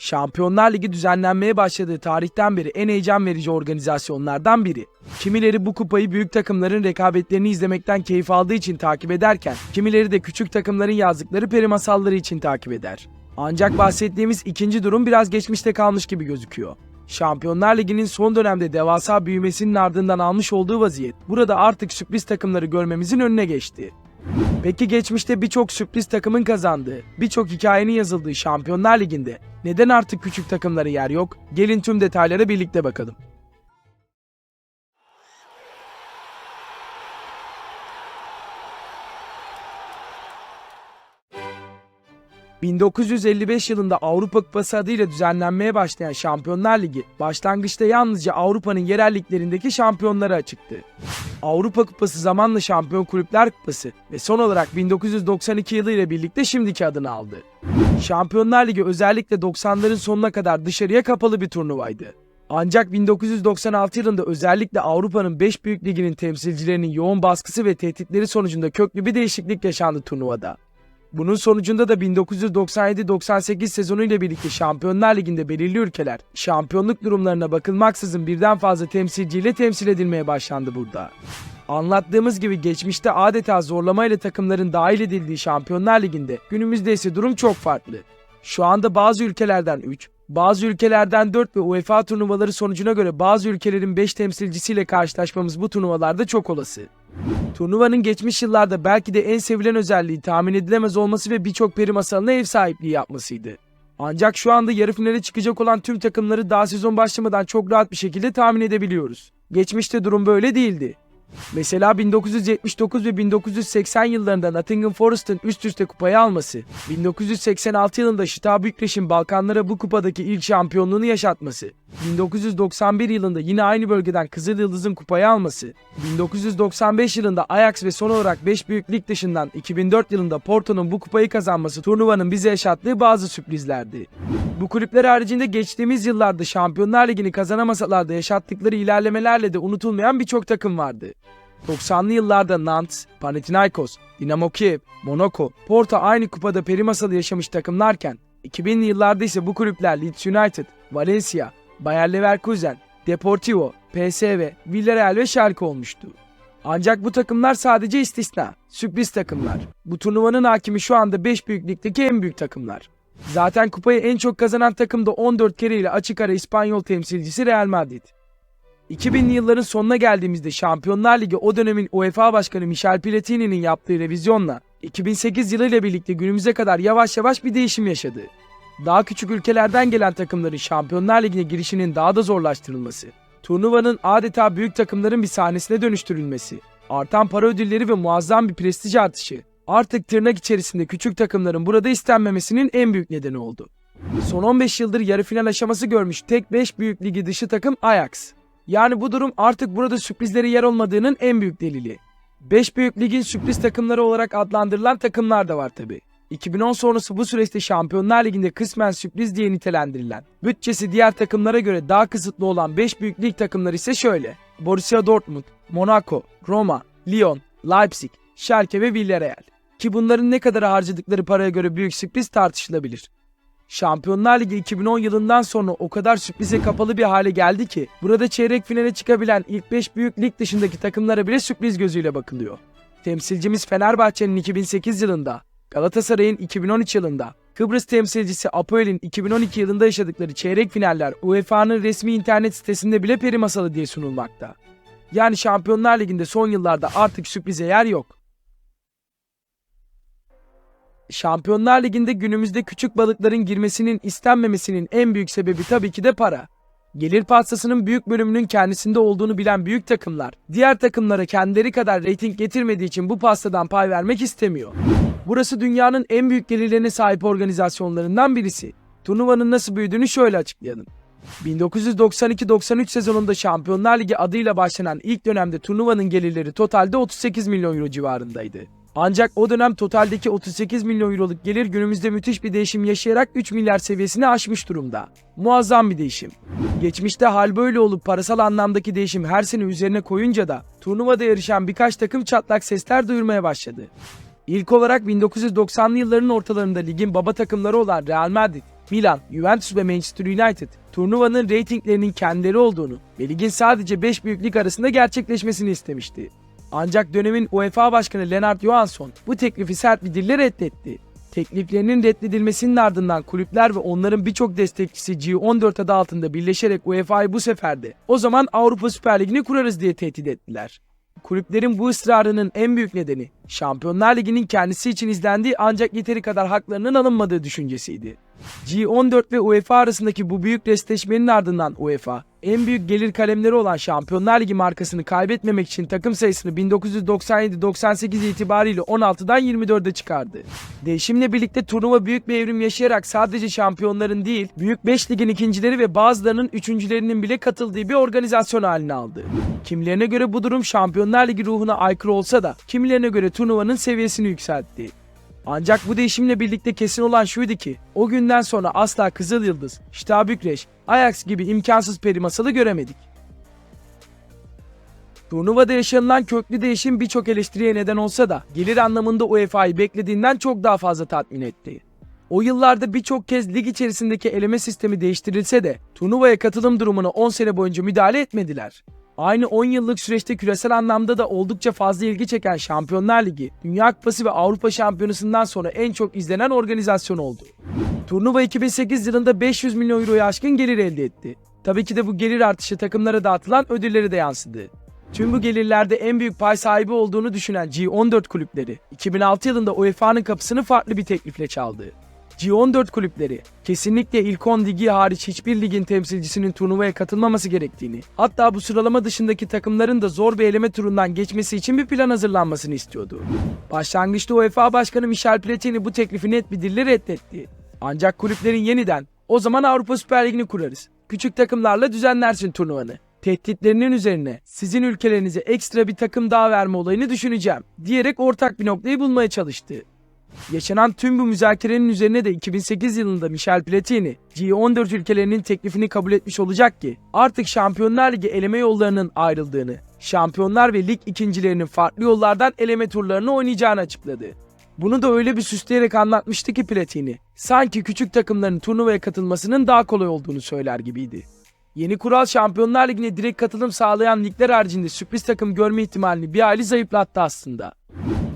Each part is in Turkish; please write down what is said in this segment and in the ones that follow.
Şampiyonlar Ligi düzenlenmeye başladığı tarihten beri en heyecan verici organizasyonlardan biri. Kimileri bu kupayı büyük takımların rekabetlerini izlemekten keyif aldığı için takip ederken, kimileri de küçük takımların yazdıkları peri masalları için takip eder. Ancak bahsettiğimiz ikinci durum biraz geçmişte kalmış gibi gözüküyor. Şampiyonlar Ligi'nin son dönemde devasa büyümesinin ardından almış olduğu vaziyet, burada artık sürpriz takımları görmemizin önüne geçti. Peki geçmişte birçok sürpriz takımın kazandığı, birçok hikayenin yazıldığı Şampiyonlar Ligi'nde neden artık küçük takımlara yer yok? Gelin tüm detaylara birlikte bakalım. ...1955 yılında Avrupa Kupası adıyla düzenlenmeye başlayan Şampiyonlar Ligi... ...başlangıçta yalnızca Avrupa'nın yerel liglerindeki şampiyonlara açıktı. Avrupa Kupası zamanla Şampiyon Kulüpler Kupası ve son olarak 1992 yılı ile birlikte şimdiki adını aldı. Şampiyonlar Ligi özellikle 90'ların sonuna kadar dışarıya kapalı bir turnuvaydı. Ancak 1996 yılında özellikle Avrupa'nın 5 büyük liginin temsilcilerinin yoğun baskısı ve tehditleri sonucunda köklü bir değişiklik yaşandı turnuvada. Bunun sonucunda da 1997-98 sezonu ile birlikte Şampiyonlar Ligi'nde belirli ülkeler şampiyonluk durumlarına bakılmaksızın birden fazla temsilciyle temsil edilmeye başlandı burada. Anlattığımız gibi geçmişte adeta zorlamayla takımların dahil edildiği Şampiyonlar Ligi'nde günümüzde ise durum çok farklı. Şu anda bazı ülkelerden 3, bazı ülkelerden 4 ve UEFA turnuvaları sonucuna göre bazı ülkelerin 5 temsilcisiyle karşılaşmamız bu turnuvalarda çok olası. Turnuvanın geçmiş yıllarda belki de en sevilen özelliği tahmin edilemez olması ve birçok peri masalına ev sahipliği yapmasıydı. Ancak şu anda yarı finale çıkacak olan tüm takımları daha sezon başlamadan çok rahat bir şekilde tahmin edebiliyoruz. Geçmişte durum böyle değildi. Mesela 1979 ve 1980 yıllarında Nottingham Forest'ın üst üste kupayı alması, 1986 yılında Şita Bükreş'in Balkanlara bu kupadaki ilk şampiyonluğunu yaşatması, 1991 yılında yine aynı bölgeden Kızıl Yıldız'ın kupayı alması, 1995 yılında Ajax ve son olarak 5 büyük lig dışından 2004 yılında Porto'nun bu kupayı kazanması turnuvanın bize yaşattığı bazı sürprizlerdi. Bu kulüpler haricinde geçtiğimiz yıllarda Şampiyonlar Ligi'ni kazanamasalar da yaşattıkları ilerlemelerle de unutulmayan birçok takım vardı. 90'lı yıllarda Nantes, Panathinaikos, Dinamo Kiev, Monaco, Porto aynı kupada peri masalı yaşamış takımlarken 2000'li yıllarda ise bu kulüpler Leeds United, Valencia, Bayer Leverkusen, Deportivo, PSV, Villarreal ve Schalke olmuştu. Ancak bu takımlar sadece istisna, sürpriz takımlar. Bu turnuvanın hakimi şu anda 5 büyük ligdeki en büyük takımlar. Zaten kupayı en çok kazanan takım da 14 kere ile açık ara İspanyol temsilcisi Real Madrid. 2000'li yılların sonuna geldiğimizde Şampiyonlar Ligi o dönemin UEFA Başkanı Michel Platini'nin yaptığı revizyonla 2008 yılıyla birlikte günümüze kadar yavaş yavaş bir değişim yaşadı. Daha küçük ülkelerden gelen takımların Şampiyonlar Ligi'ne girişinin daha da zorlaştırılması, turnuvanın adeta büyük takımların bir sahnesine dönüştürülmesi, artan para ödülleri ve muazzam bir prestij artışı, artık tırnak içerisinde küçük takımların burada istenmemesinin en büyük nedeni oldu. Son 15 yıldır yarı final aşaması görmüş tek 5 büyük ligi dışı takım Ajax. Yani bu durum artık burada sürprizlere yer olmadığının en büyük delili. 5 büyük ligin sürpriz takımları olarak adlandırılan takımlar da var tabi. 2010 sonrası bu süreçte Şampiyonlar Ligi'nde kısmen sürpriz diye nitelendirilen, bütçesi diğer takımlara göre daha kısıtlı olan 5 büyük lig takımları ise şöyle. Borussia Dortmund, Monaco, Roma, Lyon, Leipzig, Schalke ve Villarreal. Ki bunların ne kadar harcadıkları paraya göre büyük sürpriz tartışılabilir. Şampiyonlar Ligi 2010 yılından sonra o kadar sürprize kapalı bir hale geldi ki burada çeyrek finale çıkabilen ilk 5 büyük lig dışındaki takımlara bile sürpriz gözüyle bakılıyor. Temsilcimiz Fenerbahçe'nin 2008 yılında, Galatasaray'ın 2013 yılında, Kıbrıs temsilcisi Apoel'in 2012 yılında yaşadıkları çeyrek finaller UEFA'nın resmi internet sitesinde bile peri masalı diye sunulmakta. Yani Şampiyonlar Ligi'nde son yıllarda artık sürprize yer yok. Şampiyonlar Ligi'nde günümüzde küçük balıkların girmesinin istenmemesinin en büyük sebebi tabii ki de para. Gelir pastasının büyük bölümünün kendisinde olduğunu bilen büyük takımlar, diğer takımlara kendileri kadar reyting getirmediği için bu pastadan pay vermek istemiyor. Burası dünyanın en büyük gelirlerine sahip organizasyonlarından birisi. Turnuvanın nasıl büyüdüğünü şöyle açıklayalım. 1992-93 sezonunda Şampiyonlar Ligi adıyla başlanan ilk dönemde turnuvanın gelirleri totalde 38 milyon euro civarındaydı. Ancak o dönem totaldeki 38 milyon euroluk gelir günümüzde müthiş bir değişim yaşayarak 3 milyar seviyesini aşmış durumda. Muazzam bir değişim. Geçmişte hal böyle olup parasal anlamdaki değişim her sene üzerine koyunca da turnuvada yarışan birkaç takım çatlak sesler duyurmaya başladı. İlk olarak 1990'lı yılların ortalarında ligin baba takımları olan Real Madrid, Milan, Juventus ve Manchester United turnuvanın reytinglerinin kendileri olduğunu ve ligin sadece 5 büyük lig arasında gerçekleşmesini istemişti. Ancak dönemin UEFA Başkanı Lennart Johansson bu teklifi sert bir dille reddetti. Tekliflerinin reddedilmesinin ardından kulüpler ve onların birçok destekçisi G14 adı altında birleşerek UEFA'yı bu sefer de o zaman Avrupa Süper Ligi'ni kurarız diye tehdit ettiler. Kulüplerin bu ısrarının en büyük nedeni Şampiyonlar Ligi'nin kendisi için izlendiği ancak yeteri kadar haklarının alınmadığı düşüncesiydi. G14 ve UEFA arasındaki bu büyük restleşmenin ardından UEFA, en büyük gelir kalemleri olan Şampiyonlar Ligi markasını kaybetmemek için takım sayısını 1997-98 itibariyle 16'dan 24'e çıkardı. Değişimle birlikte turnuva büyük bir evrim yaşayarak sadece şampiyonların değil, büyük 5 ligin ikincileri ve bazılarının üçüncülerinin bile katıldığı bir organizasyon haline aldı. Kimilerine göre bu durum Şampiyonlar Ligi ruhuna aykırı olsa da kimilerine göre turnuvanın seviyesini yükseltti. Ancak bu değişimle birlikte kesin olan şuydu ki o günden sonra asla Kızıl Yıldız, Şta Bükreş, Ajax gibi imkansız peri masalı göremedik. Turnuvada yaşanılan köklü değişim birçok eleştiriye neden olsa da gelir anlamında UEFA'yı beklediğinden çok daha fazla tatmin etti. O yıllarda birçok kez lig içerisindeki eleme sistemi değiştirilse de turnuvaya katılım durumuna 10 sene boyunca müdahale etmediler. Aynı 10 yıllık süreçte küresel anlamda da oldukça fazla ilgi çeken Şampiyonlar Ligi, Dünya Kupası ve Avrupa Şampiyonası'ndan sonra en çok izlenen organizasyon oldu. Turnuva 2008 yılında 500 milyon euroyu aşkın gelir elde etti. Tabii ki de bu gelir artışı takımlara dağıtılan ödülleri de yansıdı. Tüm bu gelirlerde en büyük pay sahibi olduğunu düşünen G14 kulüpleri 2006 yılında UEFA'nın kapısını farklı bir teklifle çaldı. G14 kulüpleri kesinlikle ilk 10 ligi hariç hiçbir ligin temsilcisinin turnuvaya katılmaması gerektiğini, hatta bu sıralama dışındaki takımların da zor bir eleme turundan geçmesi için bir plan hazırlanmasını istiyordu. Başlangıçta UEFA Başkanı Michel Platini bu teklifi net bir dille reddetti. Ancak kulüplerin yeniden o zaman Avrupa Süper Ligi'ni kurarız. Küçük takımlarla düzenlersin turnuvanı. Tehditlerinin üzerine sizin ülkelerinize ekstra bir takım daha verme olayını düşüneceğim diyerek ortak bir noktayı bulmaya çalıştı. Yaşanan tüm bu müzakerenin üzerine de 2008 yılında Michel Platini, G14 ülkelerinin teklifini kabul etmiş olacak ki artık Şampiyonlar Ligi eleme yollarının ayrıldığını, şampiyonlar ve lig ikincilerinin farklı yollardan eleme turlarını oynayacağını açıkladı. Bunu da öyle bir süsleyerek anlatmıştı ki Platini, sanki küçük takımların turnuvaya katılmasının daha kolay olduğunu söyler gibiydi. Yeni kural Şampiyonlar Ligi'ne direkt katılım sağlayan ligler haricinde sürpriz takım görme ihtimalini bir hayli zayıflattı aslında.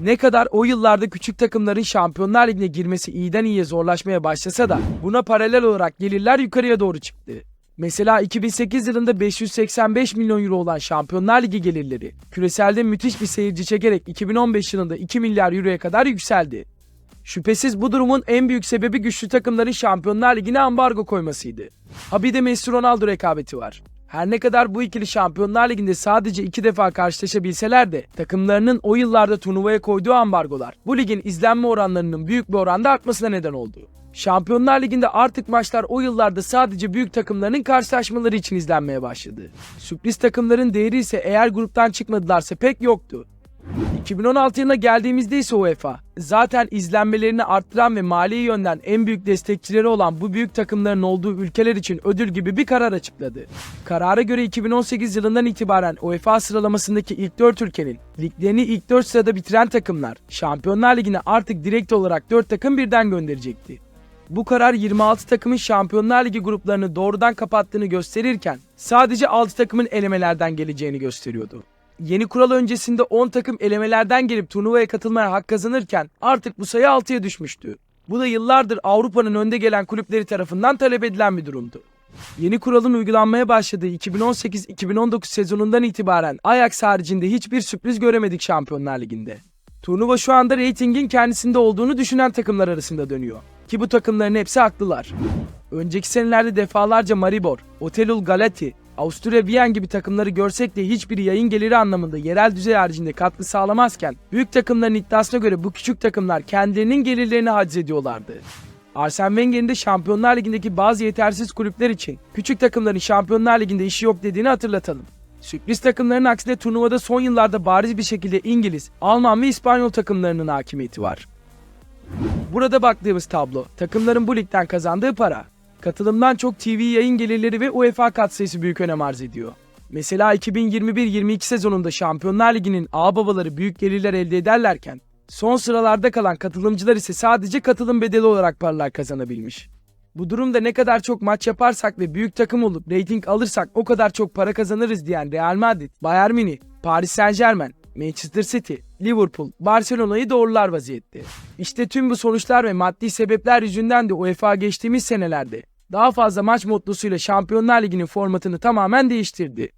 Ne kadar o yıllarda küçük takımların Şampiyonlar Ligi'ne girmesi iyiden iyiye zorlaşmaya başlasa da buna paralel olarak gelirler yukarıya doğru çıktı. Mesela 2008 yılında 585 milyon euro olan Şampiyonlar Ligi gelirleri küreselde müthiş bir seyirci çekerek 2015 yılında 2 milyar euroya kadar yükseldi. Şüphesiz bu durumun en büyük sebebi güçlü takımların Şampiyonlar Ligi'ne ambargo koymasıydı. Ha bir de Messi Ronaldo rekabeti var. Her ne kadar bu ikili Şampiyonlar Ligi'nde sadece iki defa karşılaşabilseler de takımlarının o yıllarda turnuvaya koyduğu ambargolar bu ligin izlenme oranlarının büyük bir oranda artmasına neden oldu. Şampiyonlar Ligi'nde artık maçlar o yıllarda sadece büyük takımların karşılaşmaları için izlenmeye başladı. Sürpriz takımların değeri ise eğer gruptan çıkmadılarsa pek yoktu. 2016 yılına geldiğimizde ise UEFA zaten izlenmelerini arttıran ve mali yönden en büyük destekçileri olan bu büyük takımların olduğu ülkeler için ödül gibi bir karar açıkladı. Karara göre 2018 yılından itibaren UEFA sıralamasındaki ilk 4 ülkenin liglerini ilk 4 sırada bitiren takımlar Şampiyonlar Ligi'ne artık direkt olarak 4 takım birden gönderecekti. Bu karar 26 takımın Şampiyonlar Ligi gruplarını doğrudan kapattığını gösterirken sadece 6 takımın elemelerden geleceğini gösteriyordu. Yeni kural öncesinde 10 takım elemelerden gelip turnuvaya katılmaya hak kazanırken artık bu sayı 6'ya düşmüştü. Bu da yıllardır Avrupa'nın önde gelen kulüpleri tarafından talep edilen bir durumdu. Yeni kuralın uygulanmaya başladığı 2018-2019 sezonundan itibaren Ajax haricinde hiçbir sürpriz göremedik Şampiyonlar Ligi'nde. Turnuva şu anda reytingin kendisinde olduğunu düşünen takımlar arasında dönüyor. Ki bu takımların hepsi haklılar. Önceki senelerde defalarca Maribor, Otelul Galati, Avusturya Viyen gibi takımları görsek de hiçbir yayın geliri anlamında yerel düzey haricinde katkı sağlamazken büyük takımların iddiasına göre bu küçük takımlar kendilerinin gelirlerini haciz ediyorlardı. Arsene Wenger'in de Şampiyonlar Ligi'ndeki bazı yetersiz kulüpler için küçük takımların Şampiyonlar Ligi'nde işi yok dediğini hatırlatalım. Sürpriz takımların aksine turnuvada son yıllarda bariz bir şekilde İngiliz, Alman ve İspanyol takımlarının hakimiyeti var. Burada baktığımız tablo, takımların bu ligden kazandığı para. Katılımdan çok TV yayın gelirleri ve UEFA katsayısı büyük önem arz ediyor. Mesela 2021-22 sezonunda Şampiyonlar Ligi'nin ağababaları büyük gelirler elde ederlerken, son sıralarda kalan katılımcılar ise sadece katılım bedeli olarak paralar kazanabilmiş. Bu durumda ne kadar çok maç yaparsak ve büyük takım olup reyting alırsak o kadar çok para kazanırız diyen Real Madrid, Bayern Münih, Paris Saint Germain, Manchester City, Liverpool, Barcelona'yı doğrular vaziyette. İşte tüm bu sonuçlar ve maddi sebepler yüzünden de UEFA geçtiğimiz senelerde daha fazla maç mottosuyla Şampiyonlar Ligi'nin formatını tamamen değiştirdi.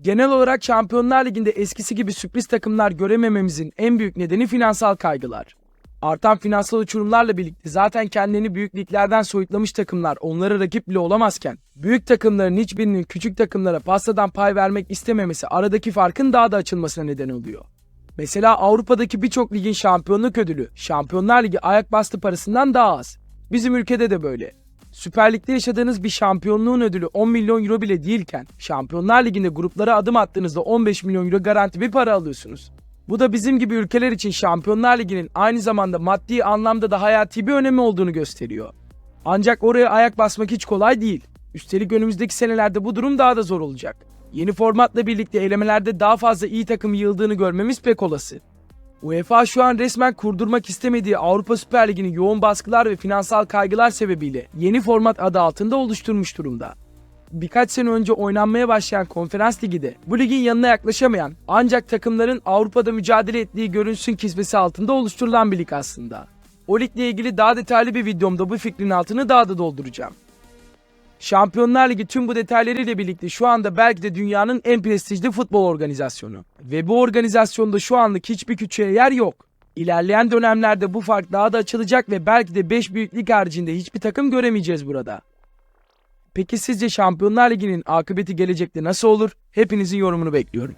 Genel olarak Şampiyonlar Ligi'nde eskisi gibi sürpriz takımlar göremememizin en büyük nedeni finansal kaygılar. Artan finansal uçurumlarla birlikte zaten kendilerini büyük liglerden soyutlamış takımlar onlara rakip bile olamazken, büyük takımların hiçbirinin küçük takımlara pastadan pay vermek istememesi aradaki farkın daha da açılmasına neden oluyor. Mesela Avrupa'daki birçok ligin şampiyonluk ödülü, Şampiyonlar Ligi ayak bastı parasından daha az. Bizim ülkede de böyle. Süper Lig'de yaşadığınız bir şampiyonluğun ödülü 10 milyon euro bile değilken, Şampiyonlar Ligi'nde gruplara adım attığınızda 15 milyon euro garanti bir para alıyorsunuz. Bu da bizim gibi ülkeler için Şampiyonlar Ligi'nin aynı zamanda maddi anlamda da hayati bir önemi olduğunu gösteriyor. Ancak oraya ayak basmak hiç kolay değil. Üstelik önümüzdeki senelerde bu durum daha da zor olacak. Yeni formatla birlikte elemelerde daha fazla iyi takım yığıldığını görmemiz pek olası. UEFA şu an resmen kurdurmak istemediği Avrupa Süper Ligi'ni yoğun baskılar ve finansal kaygılar sebebiyle yeni format adı altında oluşturmuş durumda. Birkaç sene önce oynanmaya başlayan konferans ligi de bu ligin yanına yaklaşamayan ancak takımların Avrupa'da mücadele ettiği görünsün kisvesi altında oluşturulan bir lig aslında. O ligle ilgili daha detaylı bir videomda bu fikrin altını daha da dolduracağım. Şampiyonlar Ligi tüm bu detaylarıyla birlikte şu anda belki de dünyanın en prestijli futbol organizasyonu. Ve bu organizasyonda şu anlık hiçbir küçüğe yer yok. İlerleyen dönemlerde bu fark daha da açılacak ve belki de 5 büyük lig haricinde hiçbir takım göremeyeceğiz burada. Peki sizce Şampiyonlar Ligi'nin akıbeti gelecekte nasıl olur? Hepinizin yorumunu bekliyorum.